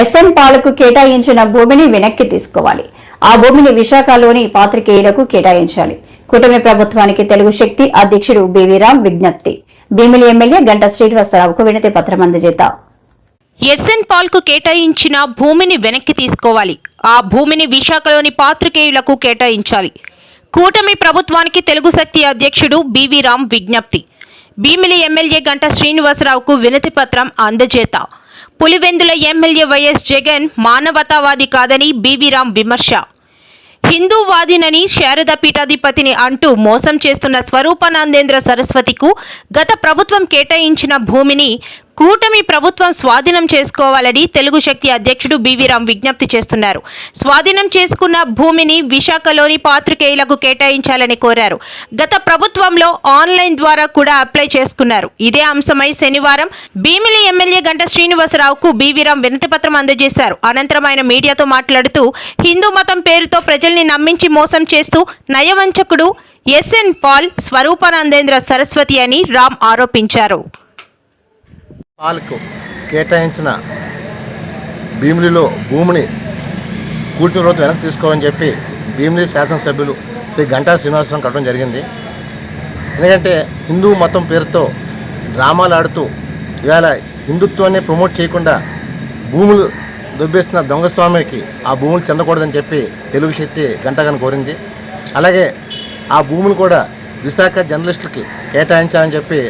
SN పాలకు కేటాయించిన భూమిని వెనక్కి తీసుకోవాలి. ఆ భూమిని విశాఖలోని పాత్రికేయులకు కేటాయించాలి. కూటమి ప్రభుత్వానికి తెలుగు శక్తి అధ్యక్షుడు బివిరామ్ విజ్ఞప్తి. భీమిలి ఎమ్మెల్యే గంట శ్రీనివాసరావుకు వినతి పత్రం అందజేత. ఎస్ఎన్ పాల్కు కేటాయించిన భూమిని వెనక్కి తీసుకోవాలి. ఆ భూమిని విశాఖలోని పాత్రికేయులకు కేటాయించాలి. కూటమి ప్రభుత్వానికి తెలుగు శక్తి అధ్యక్షుడు బివి రామ్ విజ్ఞప్తి. భీమిలి ఎమ్మెల్యే గంట శ్రీనివాసరావుకు వినతి పత్రం అందజేత. పులివెందుల ఎమ్మెల్యే వైఎస్ జగన్ మానవతావాది కాదని బివి రామ్ విమర్శ. హిందూవాదినని శారద పీఠాధిపతిని అంటూ మోసం చేస్తున్న స్వరూపానందేంద్ర సరస్వతికు గత ప్రభుత్వం కేటాయించిన భూమిని కూటమి ప్రభుత్వం స్వాధీనం చేసుకోవాలని తెలుగు శక్తి అధ్యక్షుడు బివిరాం విజ్ఞప్తి చేస్తున్నారు. స్వాధీనం చేసుకున్న భూమిని విశాఖలోని పాత్రికేయులకు కేటాయించాలని కోరారు. గత ప్రభుత్వంలో ఆన్లైన్ ద్వారా కూడా అప్లై చేసుకున్నారు. ఇదే అంశమై శనివారం భీమిలి ఎమ్మెల్యే గంట శ్రీనివాసరావుకు బీవీరాం వినతిపత్రం అందజేశారు. అనంతరం ఆయన మీడియాతో మాట్లాడుతూ హిందూ మతం పేరుతో ప్రజల్ని నమ్మించి మోసం చేస్తూ నయవంచకుడు ఎస్ఎన్ పాల్ స్వరూపానందేంద్ర సరస్వతి అని రామ్ ఆరోపించారు. పాలకు కేటాయించిన భీమిలిలో భూమిని కూటమి రోజు వెనక్కి తీసుకోవాలని చెప్పి భీమిలి శాసనసభ్యులు శ్రీ గంటా శ్రీనివాసరావు కట్టడం జరిగింది. ఎందుకంటే హిందూ మతం పేరుతో డ్రామాలు ఆడుతూ ఇవాళ హిందుత్వాన్ని ప్రమోట్ చేయకుండా భూములు దొబ్బేస్తున్న దొంగస్వామికి ఆ భూములు చెందకూడదని చెప్పి తెలుగు శక్తి గంటగాని కోరింది. అలాగే ఆ భూములు కూడా విశాఖ జర్నలిస్టులకి కేటాయించాలని చెప్పి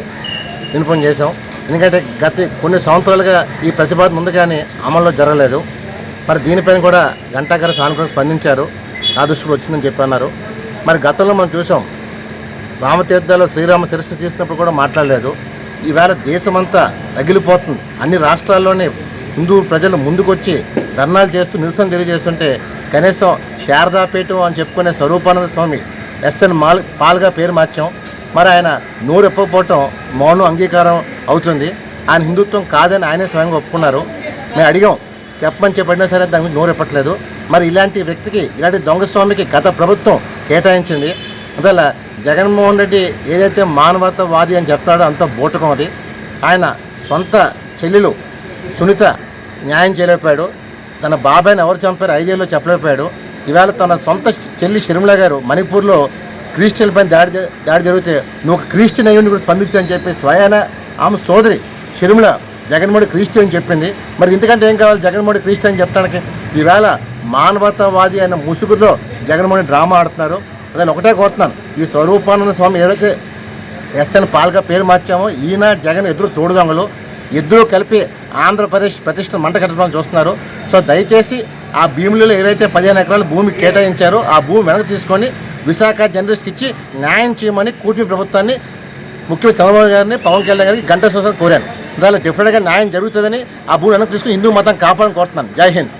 వినపం చేశాం. ఎందుకంటే గత కొన్ని సంవత్సరాలుగా ఈ ప్రతిపాదన ముందు కానీ అమల్లో జరగలేదు. మరి దీనిపైన కూడా గంటాగారు సానుకూలంగా స్పందించారు. నా దృష్టికి వచ్చిందని చెప్పన్నారు. మరి గతంలో మనం చూసాం రామతీర్థాలు శ్రీరామ శిరస్సు చేసినప్పుడు కూడా మాట్లాడలేదు. ఈవేళ దేశమంతా రగిలిపోతుంది. అన్ని రాష్ట్రాల్లోనే హిందూ ప్రజలు ముందుకొచ్చి ధర్నాలు చేస్తూ నిరసన తెలియజేస్తుంటే కనీసం శారదాపీఠం అని చెప్పుకునే స్వరూపానంద స్వామి ఎస్ఎన్ మాల్ పాల్గా పేరు మార్చాం. మరి ఆయన నోరు ఎప్పకపోవటం మౌనం అంగీకారం అవుతుంది. ఆయన హిందుత్వం కాదని ఆయనే స్వయంగా ఒప్పుకున్నారు. మేము అడిగాం చెప్పమని చెప్పడినా సరే దాని గురించి నోరు ఇప్పట్లేదు మరి ఇలాంటి వ్యక్తికి ఇలాంటి దొంగ స్వామికి గత ప్రభుత్వం కేటాయించింది. అందువల్ల జగన్మోహన్ రెడ్డి ఏదైతే మానవతావాది అని చెప్తాడో అంత బూటకం అది. ఆయన సొంత చెల్లెలు సునీత న్యాయం చేయలేకపోయాడు. తన బాబాయ్ని ఎవరు చంపారు ఐదేళ్ళు చెప్పలేకపోయాడు. ఇవాళ తన సొంత చెల్లి షర్మిల గారు మణిపూర్లో క్రిస్టియన్ పైన దాడి దాడి జరిగితే నువ్వు క్రిస్టియన్ అయ్యుండి కూడా స్పందించని చెప్పి స్వయాన ఆమె సోదరి షర్మిల జగన్మోహన్ క్రీస్తు అని చెప్పింది. మరి ఇంతకంటే ఏం కావాలి జగన్మోహన్ క్రీస్తు అని చెప్పడానికి? ఈవేళ మానవతావాది అయిన ముసుగులో జగన్మోహన్ డ్రామా ఆడుతున్నారు. అదే ఒకటే కోరుతున్నాను. ఈ స్వరూపానంద స్వామి ఏదైతే ఎస్ఎన్ పాల్గా పేరు మార్చామో ఈయన జగన్ ఎదురు తోడుదొంగలు ఇద్దరు కలిపి ఆంధ్రప్రదేశ్ ప్రతిష్టను మంట కట్టడం చూస్తున్నారు. సో దయచేసి ఆ భూములలో ఏవైతే పదిహేను ఎకరాల భూమి కేటాయించారో ఆ భూమి వెనక్కి తీసుకొని విశాఖ జర్నలిస్ట్కి ఇచ్చి న్యాయం చేయమని కూటమి ప్రభుత్వాన్ని ముఖ్యమంత్రి చంద్రబాబు గారిని పవన్ కళ్యాణ్ గారికి గంట శ్వాసం కోరాను. దానిలో డెఫినెట్గా న్యాయం జరుగుతుందని ఆ భూమి వెనక్కి తీసుకుని హిందూ మతం కాపాడని కోరుతున్నాను. జై హింద్.